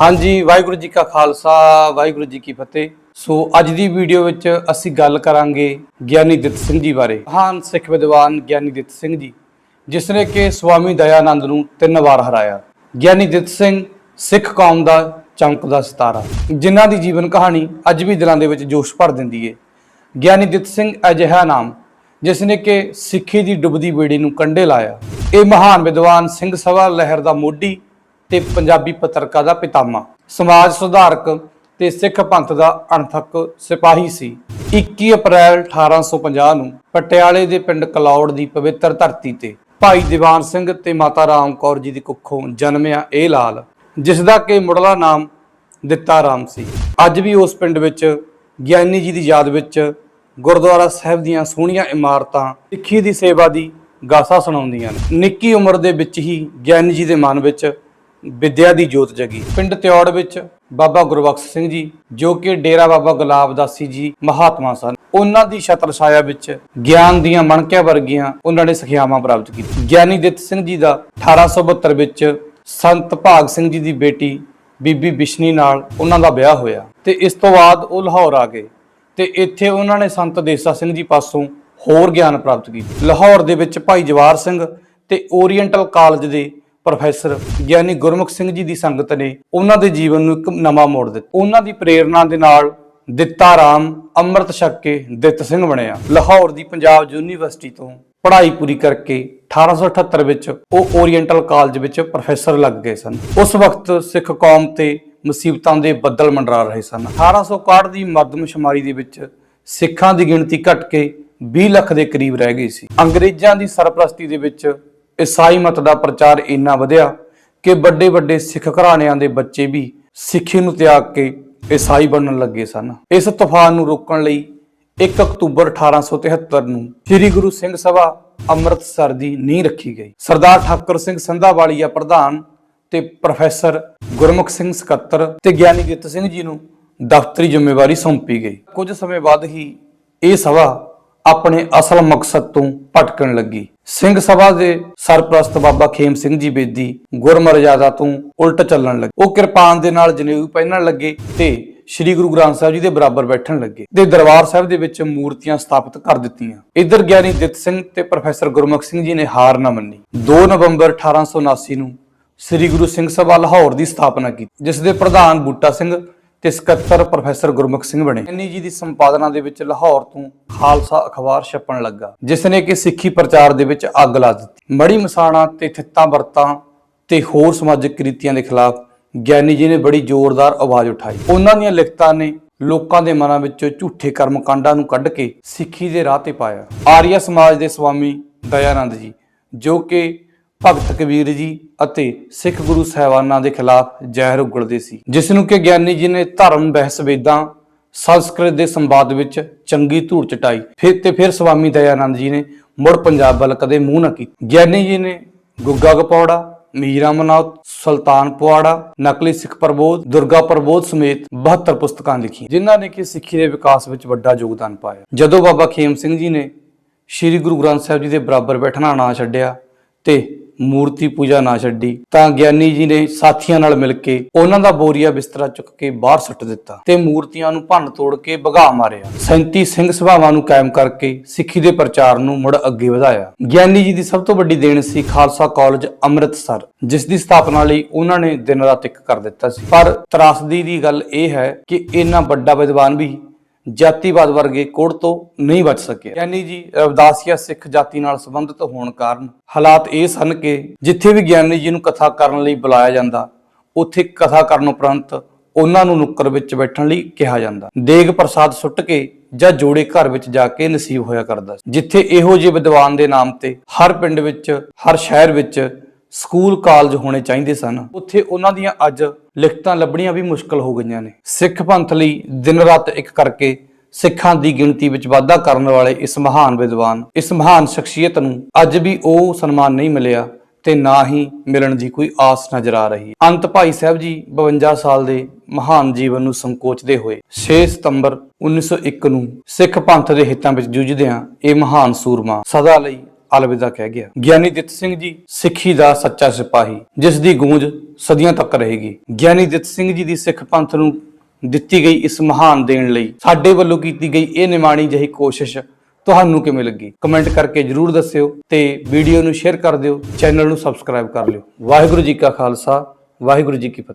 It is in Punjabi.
ਹਾਂਜੀ, ਵਾਹਿਗੁਰੂ ਜੀ ਕਾ ਖਾਲਸਾ, ਵਾਹਿਗੁਰੂ ਜੀ ਕੀ ਫਤਿਹ। ਸੋ ਅੱਜ ਦੀ ਵੀਡੀਓ ਵਿੱਚ ਅਸੀਂ ਗੱਲ ਕਰਾਂਗੇ ਗਿਆਨੀ ਦਿੱਤ ਸਿੰਘ ਜੀ ਬਾਰੇ। ਮਹਾਨ ਸਿੱਖ ਵਿਦਵਾਨ ਗਿਆਨੀ ਦਿੱਤ ਸਿੰਘ ਜੀ, ਜਿਸ ਨੇ ਕਿ ਸਵਾਮੀ ਦਇਆਨੰਦ ਨੂੰ ਤਿੰਨ ਵਾਰ ਹਰਾਇਆ। ਗਿਆਨੀ ਦਿੱਤ ਸਿੰਘ ਸਿੱਖ ਕੌਮ ਦਾ ਚਮਕਦਾ ਸਿਤਾਰਾ। ਜਿਨ੍ਹਾਂ ਦੀ ਜੀਵਨ ਕਹਾਣੀ ਅੱਜ ਵੀ ਦਿਲਾਂ ਦੇ ਵਿੱਚ ਜੋਸ਼ ਭਰ ਦਿੰਦੀ ਏ। ਗਿਆਨੀ ਦਿੱਤ ਸਿੰਘ ਅਜਿਹਾ ਨਾਮ, ਜਿਸ ਨੇ ਕਿ ਸਿੱਖੀ ਦੀ ਡੁੱਬਦੀ ਬੇੜੀ ਨੂੰ ਕੰਢੇ ਲਾਇਆ। ਇਹ ਮਹਾਨ ਵਿਦਵਾਨ ਸਿੰਘ ਸਭਾ ਲਹਿਰ ਦਾ ਮੋਢੀ ਤੇ ਪੰਜਾਬੀ ਪੱਤਰਕਾ ਦਾ ਪਿਤਾਮਾ। ਸਮਾਜ ਸੁਧਾਰਕ ਤੇ ਸਿੱਖ ਪੰਥ ਦਾ ਅਣਥੱਕ ਸਿਪਾਹੀ ਸੀ। 21 ਅਪ੍ਰੈਲ 1850 ਨੂੰ ਪਟਿਆਲੇ ਦੇ ਪਿੰਡ ਕਲੌੜ ਦੀ ਪਵਿੱਤਰ ਧਰਤੀ ਤੇ ਭਾਈ ਦੀਵਾਨ ਸਿੰਘ ਤੇ ਮਾਤਾ ਰਾਮ ਕੌਰ ਜੀ ਦੀ ਕੁੱਖੋਂ ਜਨਮਿਆ ਇਹ ਲਾਲ, ਜਿਸ ਦਾ ਕਿ ਮੁੱਢਲਾ ਨਾਮ ਦਿੱਤਾ ਰਾਮ ਸੀ। ਅੱਜ ਵੀ ਉਸ ਪਿੰਡ ਵਿੱਚ ਗਿਆਨੀ ਜੀ ਦੀ ਯਾਦ ਵਿੱਚ ਗੁਰਦੁਆਰਾ ਸਾਹਿਬ ਦੀਆਂ ਸੋਹਣੀਆਂ ਇਮਾਰਤਾਂ, ਸਿੱਖੀ ਦੀ ਸੇਵਾ ਦੀ ਗਾਸਾ ਸੁਣਾਉਂਦੀਆਂ ਨੇ। ਨਿੱਕੀ ਉਮਰ ਦੇ ਵਿੱਚ ਹੀ ਗਿਆਨੀ ਜੀ ਦੇ ਮਨ ਵਿੱਚ ਵਿਦਿਆ ਦੀ ਜੋਤ ਜਗੀ। ਪਿੰਡ ਤਿਉੜ ਵਿੱਚ ਬਾਬਾ ਗੁਰਬਖਸ਼ ਸਿੰਘ ਜੀ, ਜੋ ਕਿ ਡੇਰਾ ਬਾਬਾ ਗੁਲਾਬ ਦਾਸੀ ਜੀ ਮਹਾਤਮਾ ਸਨ। ਉਹਨਾਂ ਦੀ ਛਤਰ ਛਾਇਆ ਵਿੱਚ ਗਿਆਨ ਦੀਆਂ ਮਣਕਿਆਂ ਵਰਗੀਆਂ ਉਹਨਾਂ ਨੇ ਸਿੱਖਿਆਵਾਂ ਪ੍ਰਾਪਤ ਕੀਤੀਆਂ। ਗਿਆਨੀ ਦਿੱਤ ਸਿੰਘ ਜੀ ਦਾ 1872 ਵਿੱਚ ਸੰਤ ਭਾਗ ਸਿੰਘ ਜੀ ਦੀ ਬੇਟੀ ਬੀਬੀ ਬਿਸ਼ਨੀ ਨਾਲ ਉਹਨਾਂ ਦਾ ਵਿਆਹ ਹੋਇਆ ਤੇ ਇਸ ਤੋਂ ਬਾਅਦ ਉਹ ਲਾਹੌਰ ਆ ਗਏ ਤੇ ਇੱਥੇ ਉਹਨਾਂ ਨੇ ਸੰਤ ਦੇਸਾ ਸਿੰਘ ਜੀ ਪਾਸੋਂ ਹੋਰ ਗਿਆਨ ਪ੍ਰਾਪਤ ਕੀਤਾ। ਲਾਹੌਰ ਦੇ ਵਿੱਚ ਭਾਈ ਜਵਾਰ ਸਿੰਘ ਤੇ ਓਰੀਐਂਟਲ ਕਾਲਜ ਦੇ ਪ੍ਰੋਫੈਸਰ ਗਿਆਨੀ ਗੁਰਮੁਖ ਸਿੰਘ ਜੀ ਦੀ ਸੰਗਤ ਨੇ ਉਹਨਾਂ ਦੇ ਜੀਵਨ ਨੂੰ ਇੱਕ ਨਵਾਂ ਮੋੜ ਦਿੱਤਾ। ਉਹਨਾਂ ਦੀ ਪ੍ਰੇਰਣਾ ਦੇ ਨਾਲ ਦਿੱਤਾ ਰਾਮ, ਅੰਮ੍ਰਿਤ ਛਕ ਕੇ ਦਿੱਤ ਸਿੰਘ ਬਣਿਆ। ਲਾਹੌਰ ਦੀ ਪੰਜਾਬ ਯੂਨੀਵਰਸਿਟੀ ਤੋਂ ਪੜ੍ਹਾਈ ਪੂਰੀ ਕਰਕੇ 1878 ਵਿੱਚ ਉਹ ਓਰੀਐਂਟਲ ਕਾਲਜ ਵਿੱਚ ਪ੍ਰੋਫੈਸਰ ਲੱਗ ਗਏ ਸਨ। ਉਸ ਵਕਤ ਸਿੱਖ ਕੌਮ ਤੇ ਮੁਸੀਬਤਾਂ ਦੇ ਬੱਦਲ ਮੰਡਰਾ ਰਹੇ ਸਨ। 1861 ਦੀ ਮਰਦਮਸ਼ੁਮਾਰੀ ਦੇ ਵਿੱਚ ਸਿੱਖਾਂ ਦੀ ਗਿਣਤੀ ਘਟ ਕੇ 20 ਲੱਖ ਦੇ ਕਰੀਬ ਰਹਿ ਗਈ ਸੀ। ਅੰਗਰੇਜ਼ਾਂ ਦੀ ਸਰਪ੍ਰਸਤੀ ਦੇ ਵਿੱਚ ਈਸਾਈ ਮਤ ਦਾ ਪ੍ਰਚਾਰ ਇੰਨਾ ਵਧਿਆ ਕਿ ਵੱਡੇ ਵੱਡੇ ਸਿੱਖ ਘਰਾਣਿਆਂ ਦੇ ਬੱਚੇ ਵੀ ਸਿੱਖੀ ਨੂੰ ਤਿਆਗ ਕੇ ਈਸਾਈ ਬਣਨ ਲੱਗੇ ਸਨ। ਇਸ ਤੂਫਾਨ ਨੂੰ ਰੋਕਣ ਲਈ 1 ਅਕਤੂਬਰ 1873 ਨੂੰ ਸ੍ਰੀ ਗੁਰੂ ਸਿੰਘ ਸਭਾ ਅੰਮ੍ਰਿਤਸਰ ਦੀ ਨੀਂਹ ਰੱਖੀ ਗਈ। ਸਰਦਾਰ ਠਾਕੁਰ ਸਿੰਘ ਸੰਧਾਵਾਲੀਆ ਪ੍ਰਧਾਨ ਤੇ ਪ੍ਰੋਫੈਸਰ ਗੁਰਮੁਖ ਸਿੰਘ ਸਕੱਤਰ ਤੇ ਗਿਆਨੀ ਗਿੱਤ ਸਿੰਘ ਜੀ ਨੂੰ ਦਫ਼ਤਰੀ ਜ਼ਿੰਮੇਵਾਰੀ ਸੌਂਪੀ ਗਈ। ਕੁਝ ਸਮੇਂ ਬਾਅਦ ਹੀ ਇਹ ਸਭਾ ਆਪਣੇ ਅਸਲ ਮਕਸਦ ਤੋਂ ਭਟਕਣ ਲੱਗੀ। ਸਿੰਘ ਸਭਾ ਦੇ ਸਰਪ੍ਰਸਤ ਬਾਬਾ ਖੇਮ ਸਿੰਘ ਜੀ ਬੇਦੀ ਗੁਰਮਰਜ਼ਾਦਾ ਤੋਂ ਉਲਟ ਚੱਲਣ ਲੱਗੇ। ਉਹ ਕਿਰਪਾਨ ਦੇ ਨਾਲ ਜਨੇਊ ਪਹਿਨਣ ਲੱਗੇ ਤੇ ਸ੍ਰੀ ਗੁਰੂ ਗ੍ਰੰਥ ਸਾਹਿਬ ਜੀ ਦੇ ਬਰਾਬਰ ਬੈਠਣ ਲੱਗੇ ਤੇ ਦਰਬਾਰ ਸਾਹਿਬ ਦੇ ਵਿੱਚ ਮੂਰਤੀਆਂ ਸਥਾਪਿਤ ਕਰ ਦਿੱਤੀਆਂ। ਇਧਰ ਗਿਆਨੀ ਦਿੱਤ ਸਿੰਘ ਤੇ ਪ੍ਰੋਫੈਸਰ ਗੁਰਮੁਖ ਸਿੰਘ ਜੀ ਨੇ ਹਾਰ ਨਾ ਮੰਨੀ। 2 ਨਵੰਬਰ 1879 ਨੂੰ ਸ੍ਰੀ ਗੁਰੂ ਸਿੰਘ ਸਭਾ ਲਾਹੌਰ ਦੀ ਸਥਾਪਨਾ ਕੀਤੀ, ਜਿਸ ਦੇ ਪ੍ਰਧਾਨ ਬੂਟਾ ਸਿੰਘ ਤੇ ਸਕੱਤਰ ਪ੍ਰੋਫੈਸਰ ਗੁਰਮੁਖ ਸਿੰਘ ਬਣੇ। ਗਿਆਨੀ ਜੀ ਦੀ ਸੰਪਾਦਨਾ ਦੇ ਵਿੱਚ ਲਾਹੌਰ ਤੋਂ ਖਾਲਸਾ ਅਖਬਾਰ ਛਪਣ ਲੱਗਾ। ਜਿਸ ਨੇ ਕਿ ਸਿੱਖੀ ਪ੍ਰਚਾਰ ਦੇ ਵਿੱਚ ਅੱਗ ਲਾ ਦਿੱਤੀ। ਮੜੀ ਮਸਾਣਾ ਤੇ ਥਿੱਤਾਂ ਵਰਤਾਂ ਤੇ ਹੋਰ ਸਮਾਜਿਕ ਕ੍ਰਿਤੀਆਂ ਦੇ ਖਿਲਾਫ ਗਿਆਨੀ ਜੀ ਨੇ ਬੜੀ ਜ਼ੋਰਦਾਰ ਆਵਾਜ਼ ਉਠਾਈ। ਉਹਨਾਂ ਦੀਆਂ ਲਿਖਤਾਂ ਨੇ ਲੋਕਾਂ ਦੇ ਮਨਾਂ ਵਿੱਚੋਂ ਝੂਠੇ ਕਰਮਕਾਂਡਾਂ ਨੂੰ ਕੱਢ ਕੇ ਸਿੱਖੀ ਦੇ ਰਾਹ ਤੇ ਪਾਇਆ। ਆਰੀਆ ਸਮਾਜ ਦੇ ਸਵਾਮੀ ਦਇਆਨੰਦ ਜੀ, ਜੋ ਕਿ ਭਗਤ ਕਬੀਰ ਜੀ ਅਤੇ ਸਿੱਖ ਗੁਰੂ ਸਾਹਿਬਾਨਾਂ ਦੇ ਖਿਲਾਫ ਜ਼ਹਿਰ ਉਗਲਦੇ ਸੀ ਜਿਸ ਨੂੰ ਕਿ ਗਿਆਨੀ ਜੀ ਨੇ ਧਰਮ ਬਹਿਸ ਵੇਦਾਂ, ਸੰਸਕ੍ਰਿਤ ਦੇ ਸੰਵਾਦ ਵਿੱਚ ਚੰਗੀ ਧੂੜ ਚਟਾਈ। ਫਿਰ ਤੇ ਫਿਰ ਸਵਾਮੀ ਦਇਆਨੰਦ ਜੀ ਨੇ ਮੁੜ ਪੰਜਾਬ ਵੱਲ ਕਦੇ ਮੂੰਹ ਨਾ ਕੀਤਾ। ਗਿਆਨੀ ਜੀ ਨੇ ਗੁੱਗਾ ਗਪੌੜਾ, ਮੀਰਾ ਮਨੌਤ ਸੁਲਤਾਨ ਪੁਆੜਾ, ਨਕਲੀ ਸਿੱਖ ਪ੍ਰਬੋਧ, ਦੁਰਗਾ ਪ੍ਰਬੋਧ ਸਮੇਤ 72 ਪੁਸਤਕਾਂ ਲਿਖੀਆਂ, ਜਿਨ੍ਹਾਂ ਨੇ ਕਿ ਸਿੱਖੀ ਦੇ ਵਿਕਾਸ ਵਿੱਚ ਵੱਡਾ ਯੋਗਦਾਨ ਪਾਇਆ। ਜਦੋਂ ਬਾਬਾ ਖੇਮ ਸਿੰਘ ਜੀ ਨੇ ਸ੍ਰੀ ਗੁਰੂ ਗ੍ਰੰਥ ਸਾਹਿਬ ਜੀ ਦੇ ਬਰਾਬਰ ਬੈਠਣਾ ਨਾ ਛੱਡਿਆ ਤੇ ਮੂਰਤੀ ਪੂਜਾ ਨਾ ਛੱਡੀ, ਤਾਂ ਗਿਆਨੀ ਜੀ ਨੇ ਸਾਥੀਆਂ ਨਾਲ ਮਿਲ ਕੇ ਉਹਨਾਂ ਦਾ ਬੋਰੀਆ ਬਿਸਤਰਾ ਚੁੱਕ ਕੇ ਬਾਹਰ ਸੁੱਟ ਦਿੱਤਾ ਤੇ ਮੂਰਤੀਆਂ ਨੂੰ ਭੰਨ ਤੋੜ ਕੇ ਭਗਾ ਮਾਰਿਆ। 37 ਸਿੰਘ ਸਭਾਵਾਂ ਨੂੰ ਕਾਇਮ ਕਰਕੇ ਸਿੱਖੀ ਦੇ ਪ੍ਰਚਾਰ ਨੂੰ ਮੁੜ ਅੱਗੇ ਵਧਾਇਆ। ਗਿਆਨੀ ਜੀ ਦੀ ਸਭ ਤੋਂ ਵੱਡੀ ਦੇਣ ਸੀ ਖਾਲਸਾ ਕਾਲਜ ਅੰਮ੍ਰਿਤਸਰ, ਜਿਸ ਦੀ ਸਥਾਪਨਾ ਲਈ ਉਹਨਾਂ ਨੇ ਦਿਨ ਰਾਤ ਇੱਕ ਕਰ ਦਿੱਤਾ ਸੀ। ਪਰ ਤਰਾਸਦੀ ਦੀ ਗੱਲ ਇਹ ਹੈ ਕਿ ਇੰਨਾ ਵੱਡਾ ਵਿਦਵਾਨ ਵੀ ਜਾਤੀਵਾਦ ਵਰਗੇ ਕੋੜ ਤੋਂ ਨਹੀਂ ਬਚ ਸਕਿਆ ਗਿਆਨੀ ਜੀ ਰਵਦਾਸੀਆ ਸਿੱਖ ਜਾਤੀ ਨਾਲ ਸੰਬੰਧਿਤ ਹੋਣ ਕਾਰਨ ਹਾਲਾਤ ਇਹ ਸਨ ਕਿ ਜਿੱਥੇ ਵੀ ਗਿਆਨੀ ਜੀ ਨੂੰ ਕਥਾ ਕਰਨ ਲਈ ਬੁਲਾਇਆ ਜਾਂਦਾ, ਉੱਥੇ ਕਥਾ ਕਰਨ ਉਪਰੰਤ ਉਹਨਾਂ ਨੂੰ ਨੁੱਕਰ ਵਿੱਚ ਬੈਠਣ ਲਈ ਕਿਹਾ ਜਾਂਦਾ। ਦੇਗ ਪ੍ਰਸਾਦ ਸੁੱਟ ਕੇ ਜਾਂ ਜੋੜੇ ਘਰ ਵਿੱਚ ਜਾ ਕੇ ਨਸੀਬ ਹੋਇਆ ਕਰਦਾ ਜਿੱਥੇ ਇਹੋ ਜਿਹੇ ਵਿਦਵਾਨ ਦੇ ਨਾਮ ਤੇ ਹਰ ਪਿੰਡ ਵਿੱਚ, ਹਰ ਸ਼ਹਿਰ ਵਿੱਚ ਸਕੂਲ ਕਾਲਜ ਹੋਣੇ ਚਾਹੀਦੇ ਸਨ, ਉੱਥੇ ਉਹਨਾਂ ਦੀਆਂ ਅੱਜ ਲਿਖਤਾਂ ਲੱਭਣੀਆਂ ਵੀ ਮੁਸ਼ਕਲ ਹੋ ਗਈਆਂ ਨੇ। ਸਿੱਖ ਪੰਥ ਲਈ ਦਿਨ ਰਾਤ ਇੱਕ ਕਰਕੇ ਸਿੱਖਾਂ ਦੀ ਗਿਣਤੀ ਵਿੱਚ ਵਾਧਾ ਕਰਨ ਵਾਲੇ ਇਸ ਮਹਾਨ ਵਿਦਵਾਨ, ਇਸ ਮਹਾਨ ਸ਼ਖਸੀਅਤ ਨੂੰ ਅੱਜ ਵੀ ਉਹ ਸਨਮਾਨ ਨਹੀਂ ਮਿਲਿਆ ਤੇ ਨਾ ਹੀ ਮਿਲਣ ਦੀ ਕੋਈ ਆਸ ਨਜ਼ਰ ਆ ਰਹੀ। ਅੰਤ ਭਾਈ ਸਾਹਿਬ ਜੀ 52 ਸਾਲ ਦੇ ਮਹਾਨ ਜੀਵਨ ਨੂੰ ਸੰਕੋਚਦੇ ਹੋਏ 6 ਸਤੰਬਰ 1901 ਨੂੰ ਸਿੱਖ ਪੰਥ ਦੇ ਹਿੱਤਾਂ ਵਿੱਚ ਜੂਝਦਿਆਂ ਇਹ ਮਹਾਨ ਸੂਰਮਾ ਸਦਾ ਲਈ ਅਲਵਿਦਾ ਕਹਿ ਗਿਆ। ਗਿਆਨੀ ਦਿੱਤ ਸਿੰਘ ਜੀ, ਸਿੱਖੀ ਦਾ ਸੱਚਾ ਸਿਪਾਹੀ, ਜਿਸ ਦੀ ਗੂੰਜ ਸਦੀਆਂ ਤੱਕ ਰਹੇਗੀ। ਗਿਆਨੀ ਦਿੱਤ ਸਿੰਘ ਜੀ ਦੀ ਸਿੱਖ ਪੰਥ ਨੂੰ ਦਿੱਤੀ ਗਈ ਇਸ ਮਹਾਨ ਦੇਣ ਲਈ ਸਾਡੇ ਵੱਲੋਂ ਕੀਤੀ ਗਈ ਇਹ ਨਿਮਾਣੀ ਜਿਹੀ ਕੋਸ਼ਿਸ਼ ਤੁਹਾਨੂੰ ਕਿਵੇਂ ਲੱਗੀ? ਕਮੈਂਟ ਕਰਕੇ ਜਰੂਰ ਦੱਸਿਓ ਤੇ ਵੀਡੀਓ ਨੂੰ ਸ਼ੇਅਰ ਕਰ ਦਿਓ, ਚੈਨਲ ਨੂੰ ਸਬਸਕ੍ਰਾਈਬ ਕਰ ਲਿਓ। ਵਾਹਿਗੁਰੂ ਜੀ ਕਾ ਖਾਲਸਾ, ਵਾਹਿਗੁਰੂ ਜੀ ਕੀ ਫਤਿਹ।